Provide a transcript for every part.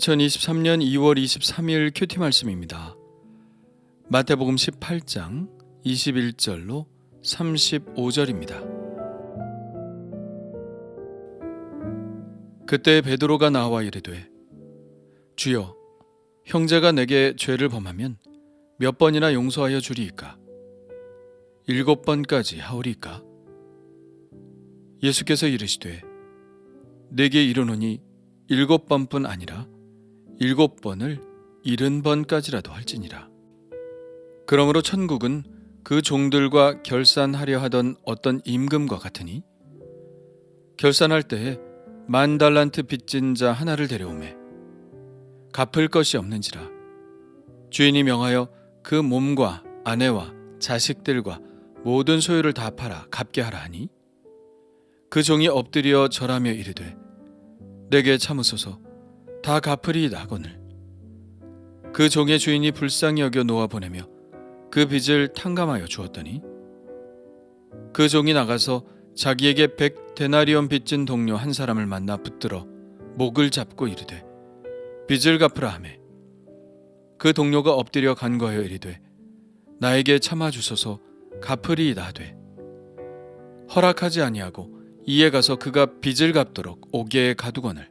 2023년 2월 23일 큐티 말씀입니다. 마태복음 18장 21절로 35절입니다. 그때 베드로가 나와 이르되 주여 형제가 내게 죄를 범하면 몇 번이나 용서하여 주리이까 일곱 번까지 하오리이까 예수께서 이르시되 내게 이르노니 일곱 번뿐 아니라 일곱 번을 일흔 번까지라도 할지니라. 그러므로 천국은 그 종들과 결산하려 하던 어떤 임금과 같으니 결산할 때에 만 달란트 빚진 자 하나를 데려오매 갚을 것이 없는지라 주인이 명하여 그 몸과 아내와 자식들과 모든 소유를 다 팔아 갚게 하라 하니 그 종이 엎드려 절하며 이르되 내게 참으소서 다 갚으리이다 하거늘 그 종의 주인이 불쌍히 여겨 놓아 보내며 그 빚을 탕감하여 주었더니 그 종이 나가서 자기에게 백 데나리온 빚진 동료 한 사람을 만나 붙들어 목을 잡고 이르되 빚을 갚으라 하매. 그 동료가 엎드려 간과하여 이르되 나에게 참아 주소서 갚으리이다 하되 허락하지 아니하고 이에 가서 그가 빚을 갚도록 옥에 가두거늘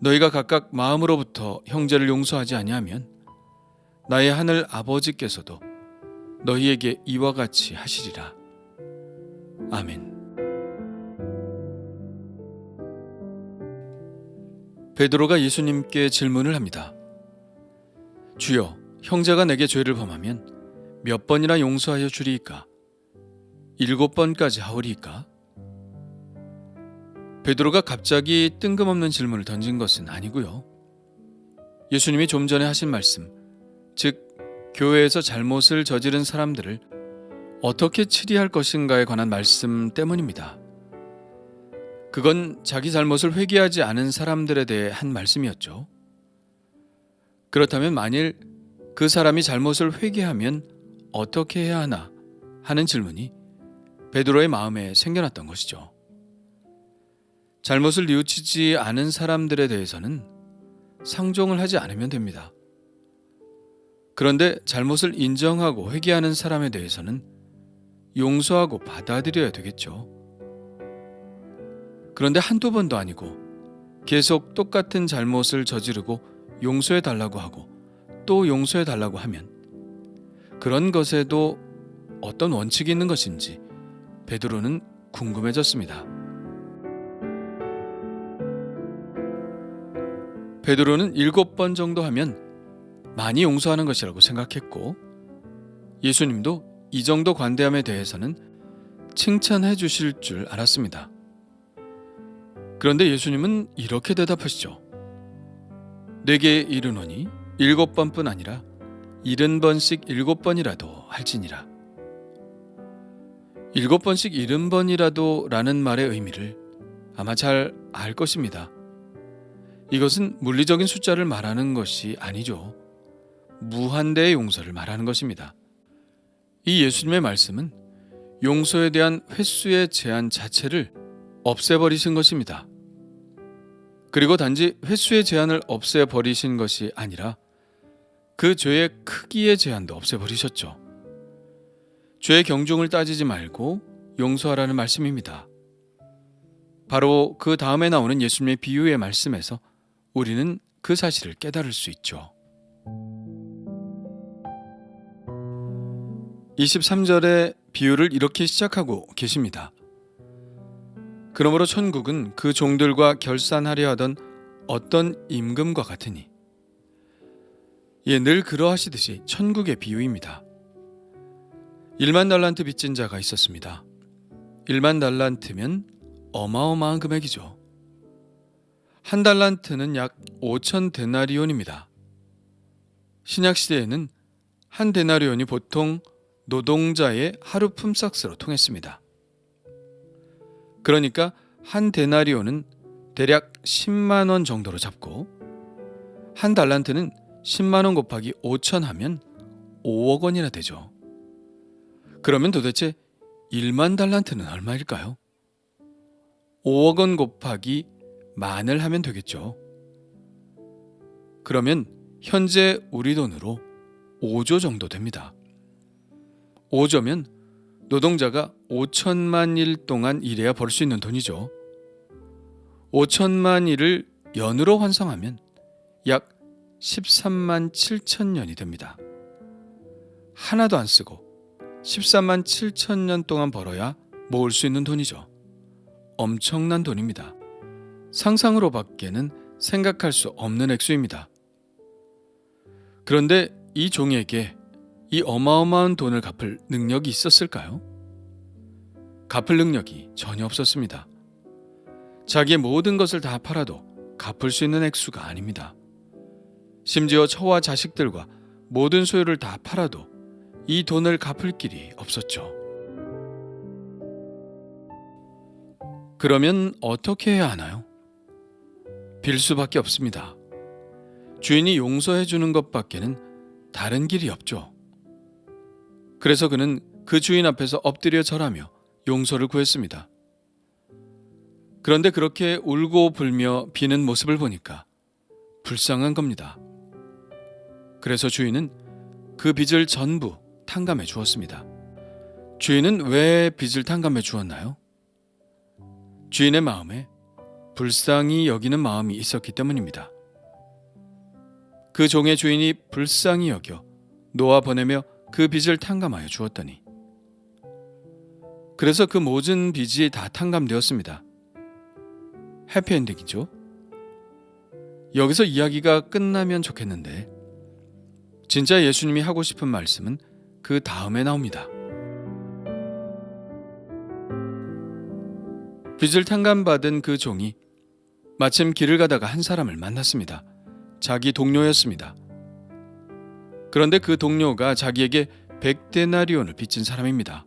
너희가 각각 마음으로부터 형제를 용서하지 아니하면 나의 하늘 아버지께서도 너희에게 이와 같이 하시리라. 아멘. 베드로가 예수님께 질문을 합니다. 주여, 형제가 내게 죄를 범하면 몇 번이나 용서하여 주리이까? 일곱 번까지 하오리이까? 베드로가 갑자기 뜬금없는 질문을 던진 것은 아니고요. 예수님이 좀 전에 하신 말씀, 즉 교회에서 잘못을 저지른 사람들을 어떻게 치리할 것인가에 관한 말씀 때문입니다. 그건 자기 잘못을 회개하지 않은 사람들에 대해 한 말씀이었죠. 그렇다면 만일 그 사람이 잘못을 회개하면 어떻게 해야 하나 하는 질문이 베드로의 마음에 생겨났던 것이죠. 잘못을 뉘우치지 않은 사람들에 대해서는 상종을 하지 않으면 됩니다. 그런데 잘못을 인정하고 회개하는 사람에 대해서는 용서하고 받아들여야 되겠죠. 그런데 한두 번도 아니고 계속 똑같은 잘못을 저지르고 용서해 달라고 하고 또 용서해 달라고 하면 그런 것에도 어떤 원칙이 있는 것인지 베드로는 궁금해졌습니다. 베드로는 일곱 번 정도 하면 많이 용서하는 것이라고 생각했고 예수님도 이 정도 관대함에 대해서는 칭찬해 주실 줄 알았습니다. 그런데 예수님은 이렇게 대답하시죠. 내게 이르노니 일곱 번뿐 아니라 일흔 번씩 일곱 번이라도 할지니라. 일곱 번씩 일흔 번이라도 라는 말의 의미를 아마 잘 알 것입니다. 이것은 물리적인 숫자를 말하는 것이 아니죠. 무한대의 용서를 말하는 것입니다. 이 예수님의 말씀은 용서에 대한 횟수의 제한 자체를 없애버리신 것입니다. 그리고 단지 횟수의 제한을 없애버리신 것이 아니라 그 죄의 크기의 제한도 없애버리셨죠. 죄의 경중을 따지지 말고 용서하라는 말씀입니다. 바로 그 다음에 나오는 예수님의 비유의 말씀에서 우리는 그 사실을 깨달을 수 있죠. 23절의 비유를 이렇게 시작하고 계십니다. 그러므로 천국은 그 종들과 결산하려 하던 어떤 임금과 같으니 예, 늘 그러하시듯이 천국의 비유입니다. 1만 달란트 빚진 자가 있었습니다. 1만 달란트면 어마어마한 금액이죠. 한 달란트는 약 5천 데나리온입니다. 신약 시대에는 한 데나리온이 보통 노동자의 하루 품삯으로 통했습니다. 그러니까 한 데나리온은 대략 10만 원 정도로 잡고 한 달란트는 10만 원 곱하기 5천 하면 5억 원이나 되죠. 그러면 도대체 1만 달란트는 얼마일까요? 5억 원 곱하기 만을 하면 되겠죠. 그러면 현재 우리 돈으로 5조 정도 됩니다. 5조면 노동자가 5천만 일 동안 일해야 벌 수 있는 돈이죠. 5천만 일을 연으로 환성하면 약 13만 7천 년이 됩니다. 하나도 안 쓰고 13만 7천 년 동안 벌어야 모을 수 있는 돈이죠. 엄청난 돈입니다. 상상으로 밖에는 생각할 수 없는 액수입니다. 그런데 이 종에게 이 어마어마한 돈을 갚을 능력이 있었을까요? 갚을 능력이 전혀 없었습니다. 자기의 모든 것을 다 팔아도 갚을 수 있는 액수가 아닙니다. 심지어 처와 자식들과 모든 소유를 다 팔아도 이 돈을 갚을 길이 없었죠. 그러면 어떻게 해야 하나요? 빌 수밖에 없습니다. 주인이 용서해 주는 것밖에는 다른 길이 없죠. 그래서 그는 그 주인 앞에서 엎드려 절하며 용서를 구했습니다. 그런데 그렇게 울고 불며 비는 모습을 보니까 불쌍한 겁니다. 그래서 주인은 그 빚을 전부 탕감해 주었습니다. 주인은 왜 빚을 탕감해 주었나요? 주인의 마음에 불쌍히 여기는 마음이 있었기 때문입니다. 그 종의 주인이 불쌍히 여겨 놓아 보내며 그 빚을 탕감하여 주었더니 그래서 그 모든 빚이 다 탕감되었습니다. 해피엔딩이죠. 여기서 이야기가 끝나면 좋겠는데 진짜 예수님이 하고 싶은 말씀은 그 다음에 나옵니다. 빚을 탕감받은 그 종이 마침 길을 가다가 한 사람을 만났습니다. 자기 동료였습니다. 그런데 그 동료가 자기에게 백데나리온을 빚진 사람입니다.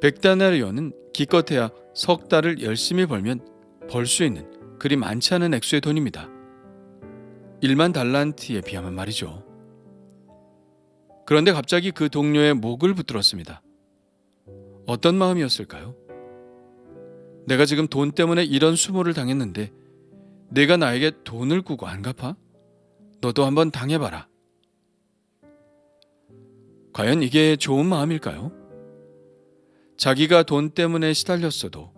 백데나리온은 기껏해야 석 달을 열심히 벌면 벌 수 있는 그리 많지 않은 액수의 돈입니다. 1만 달란트에 비하면 말이죠. 그런데 갑자기 그 동료의 목을 붙들었습니다. 어떤 마음이었을까요? 내가 지금 돈 때문에 이런 수모를 당했는데 내가 나에게 돈을 꾸고 안 갚아? 너도 한번 당해봐라. 과연 이게 좋은 마음일까요? 자기가 돈 때문에 시달렸어도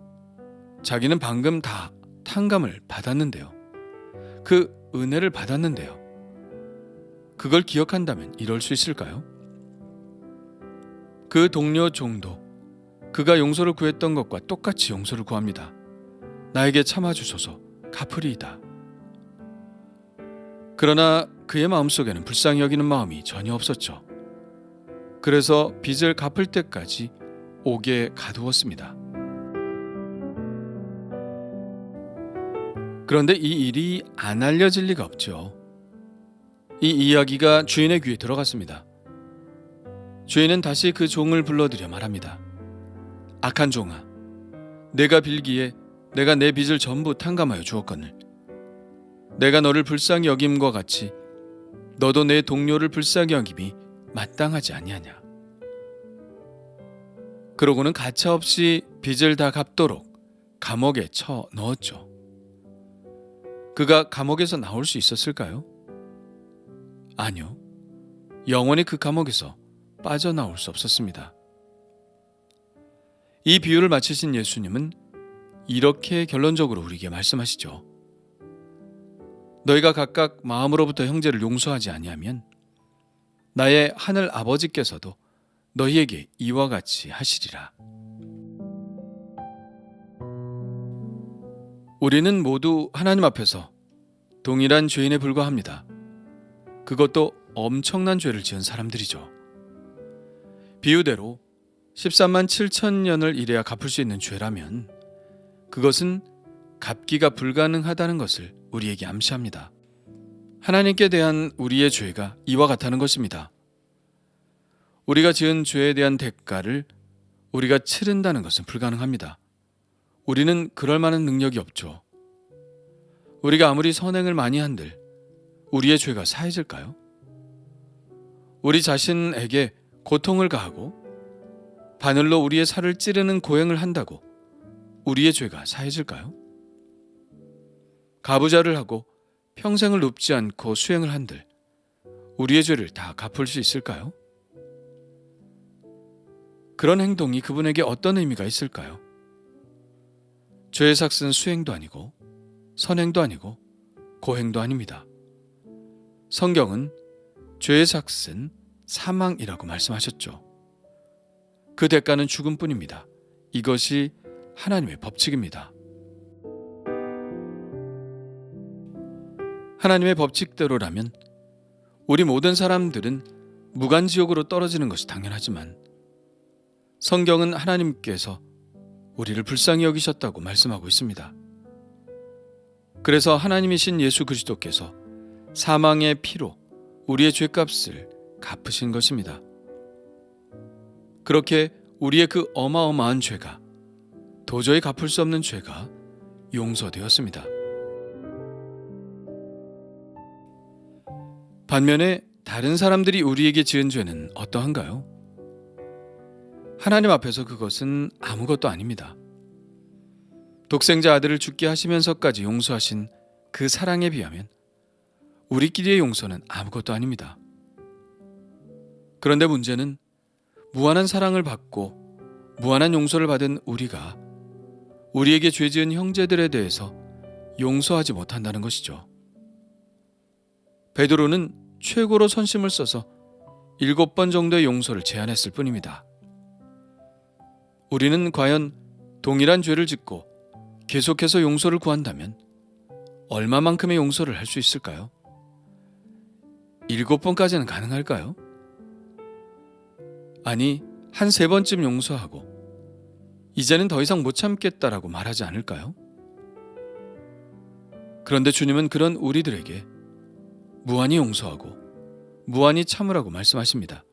자기는 방금 다 탕감을 받았는데요. 그 은혜를 받았는데요. 그걸 기억한다면 이럴 수 있을까요? 그 동료 종도 그가 용서를 구했던 것과 똑같이 용서를 구합니다. 나에게 참아 주소서 갚으리이다. 그러나 그의 마음속에는 불쌍히 여기는 마음이 전혀 없었죠. 그래서 빚을 갚을 때까지 옥에 가두었습니다. 그런데 이 일이 안 알려질 리가 없죠. 이 이야기가 주인의 귀에 들어갔습니다. 주인은 다시 그 종을 불러들여 말합니다. 악한 종아, 내가 빌기에 내가 내 빚을 전부 탕감하여 주었거늘. 내가 너를 불쌍히 여김과 같이 너도 내 동료를 불쌍히 여김이 마땅하지 아니하냐. 그러고는 가차없이 빚을 다 갚도록 감옥에 쳐 넣었죠. 그가 감옥에서 나올 수 있었을까요? 아니요. 영원히 그 감옥에서 빠져나올 수 없었습니다. 이 비유를 마치신 예수님은 이렇게 결론적으로 우리에게 말씀하시죠. 너희가 각각 마음으로부터 형제를 용서하지 아니하면 나의 하늘 아버지께서도 너희에게 이와 같이 하시리라. 우리는 모두 하나님 앞에서 동일한 죄인에 불과합니다. 그것도 엄청난 죄를 지은 사람들이죠. 비유대로 13만 7천 년을 일해야 갚을 수 있는 죄라면 그것은 갚기가 불가능하다는 것을 우리에게 암시합니다. 하나님께 대한 우리의 죄가 이와 같다는 것입니다. 우리가 지은 죄에 대한 대가를 우리가 치른다는 것은 불가능합니다. 우리는 그럴 만한 능력이 없죠. 우리가 아무리 선행을 많이 한들 우리의 죄가 사해질까요? 우리 자신에게 고통을 가하고 바늘로 우리의 살을 찌르는 고행을 한다고 우리의 죄가 사해질까요? 가부자를 하고 평생을 눕지 않고 수행을 한들 우리의 죄를 다 갚을 수 있을까요? 그런 행동이 그분에게 어떤 의미가 있을까요? 죄의 삭은 수행도 아니고 선행도 아니고 고행도 아닙니다. 성경은 죄의 삭은 사망이라고 말씀하셨죠. 그 대가는 죽음뿐입니다. 이것이 하나님의 법칙입니다. 하나님의 법칙대로라면 우리 모든 사람들은 무간지옥으로 떨어지는 것이 당연하지만 성경은 하나님께서 우리를 불쌍히 여기셨다고 말씀하고 있습니다. 그래서 하나님이신 예수 그리스도께서 사망의 피로 우리의 죄값을 갚으신 것입니다. 그렇게 우리의 그 어마어마한 죄가 도저히 갚을 수 없는 죄가 용서되었습니다. 반면에 다른 사람들이 우리에게 지은 죄는 어떠한가요? 하나님 앞에서 그것은 아무것도 아닙니다. 독생자 아들을 죽게 하시면서까지 용서하신 그 사랑에 비하면 우리끼리의 용서는 아무것도 아닙니다. 그런데 문제는 무한한 사랑을 받고 무한한 용서를 받은 우리가 우리에게 죄 지은 형제들에 대해서 용서하지 못한다는 것이죠. 베드로는 최고로 선심을 써서 일곱 번 정도의 용서를 제안했을 뿐입니다. 우리는 과연 동일한 죄를 짓고 계속해서 용서를 구한다면 얼마만큼의 용서를 할 수 있을까요? 일곱 번까지는 가능할까요? 아니, 한 세 번쯤 용서하고 이제는 더 이상 못 참겠다라고 말하지 않을까요? 그런데 주님은 그런 우리들에게 무한히 용서하고 무한히 참으라고 말씀하십니다.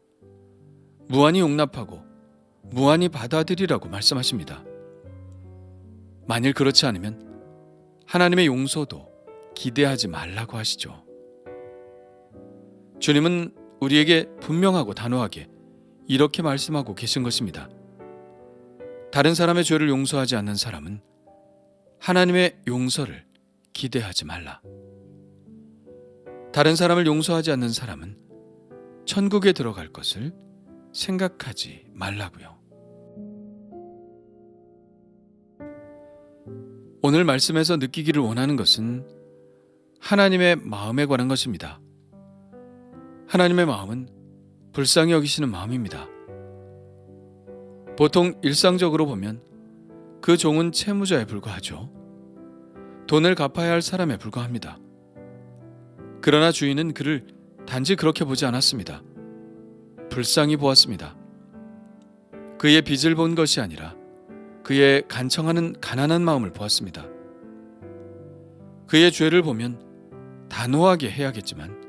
무한히 용납하고 무한히 받아들이라고 말씀하십니다. 만일 그렇지 않으면 하나님의 용서도 기대하지 말라고 하시죠. 주님은 우리에게 분명하고 단호하게 이렇게 말씀하고 계신 것입니다. 다른 사람의 죄를 용서하지 않는 사람은 하나님의 용서를 기대하지 말라. 다른 사람을 용서하지 않는 사람은 천국에 들어갈 것을 생각하지 말라고요. 오늘 말씀에서 느끼기를 원하는 것은 하나님의 마음에 관한 것입니다. 하나님의 마음은 불쌍히 여기시는 마음입니다. 보통 일상적으로 보면 그 종은 채무자에 불과하죠. 돈을 갚아야 할 사람에 불과합니다. 그러나 주인은 그를 단지 그렇게 보지 않았습니다. 불쌍히 보았습니다. 그의 빚을 본 것이 아니라 그의 간청하는 가난한 마음을 보았습니다. 그의 죄를 보면 단호하게 해야겠지만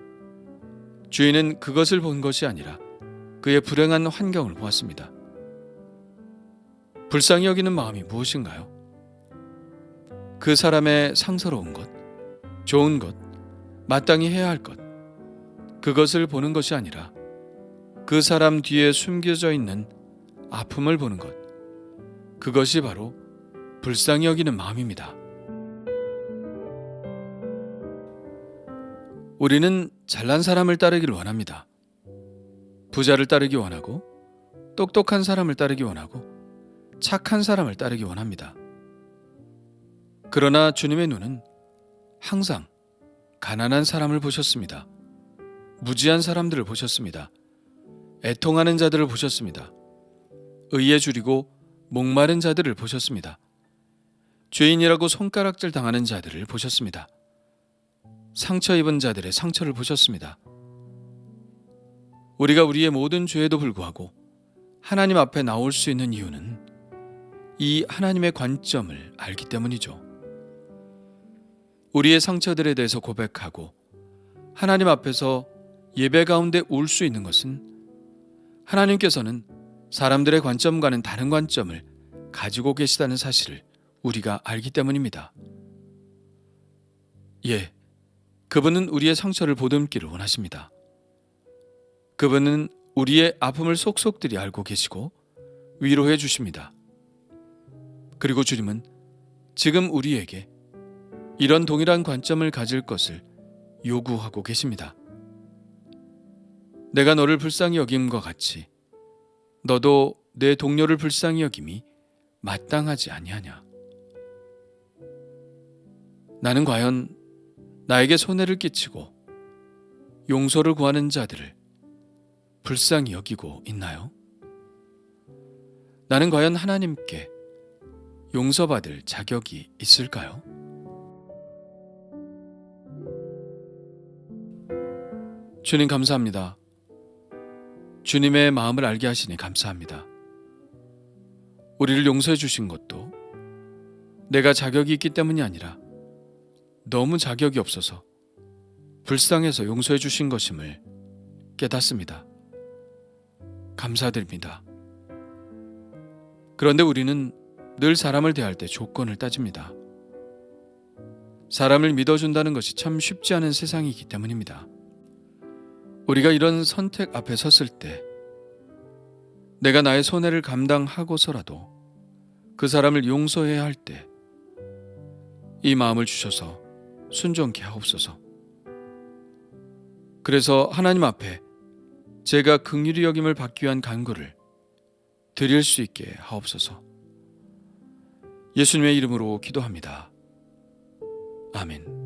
주인은 그것을 본 것이 아니라 그의 불행한 환경을 보았습니다. 불쌍히 여기는 마음이 무엇인가요? 그 사람의 상서로운 것, 좋은 것, 마땅히 해야 할 것, 그것을 보는 것이 아니라 그 사람 뒤에 숨겨져 있는 아픔을 보는 것, 그것이 바로 불쌍히 여기는 마음입니다. 우리는 잘난 사람을 따르기를 원합니다. 부자를 따르기 원하고, 똑똑한 사람을 따르기 원하고, 착한 사람을 따르기 원합니다. 그러나 주님의 눈은 항상 가난한 사람을 보셨습니다. 무지한 사람들을 보셨습니다. 애통하는 자들을 보셨습니다. 의에 줄이고 목마른 자들을 보셨습니다. 죄인이라고 손가락질 당하는 자들을 보셨습니다. 상처 입은 자들의 상처를 보셨습니다. 우리가 우리의 모든 죄에도 불구하고 하나님 앞에 나올 수 있는 이유는 이 하나님의 관점을 알기 때문이죠. 우리의 상처들에 대해서 고백하고 하나님 앞에서 예배 가운데 울 수 있는 것은 하나님께서는 사람들의 관점과는 다른 관점을 가지고 계시다는 사실을 우리가 알기 때문입니다. 예, 그분은 우리의 상처를 보듬기를 원하십니다. 그분은 우리의 아픔을 속속들이 알고 계시고 위로해 주십니다. 그리고 주님은 지금 우리에게 이런 동일한 관점을 가질 것을 요구하고 계십니다. 내가 너를 불쌍히 여김과 같이 너도 내 동료를 불쌍히 여김이 마땅하지 아니하냐. 나는 과연 나에게 손해를 끼치고 용서를 구하는 자들을 불쌍히 여기고 있나요? 나는 과연 하나님께 용서받을 자격이 있을까요? 주님 감사합니다. 주님의 마음을 알게 하시니 감사합니다. 우리를 용서해 주신 것도 내가 자격이 있기 때문이 아니라 너무 자격이 없어서 불쌍해서 용서해 주신 것임을 깨닫습니다. 감사드립니다. 그런데 우리는 늘 사람을 대할 때 조건을 따집니다. 사람을 믿어준다는 것이 참 쉽지 않은 세상이기 때문입니다. 우리가 이런 선택 앞에 섰을 때 내가 나의 손해를 감당하고서라도 그 사람을 용서해야 할 때 이 마음을 주셔서 순종케 하옵소서. 그래서 하나님 앞에 제가 긍휼히 여김을 받기 위한 간구를 드릴 수 있게 하옵소서. 예수님의 이름으로 기도합니다. 아멘.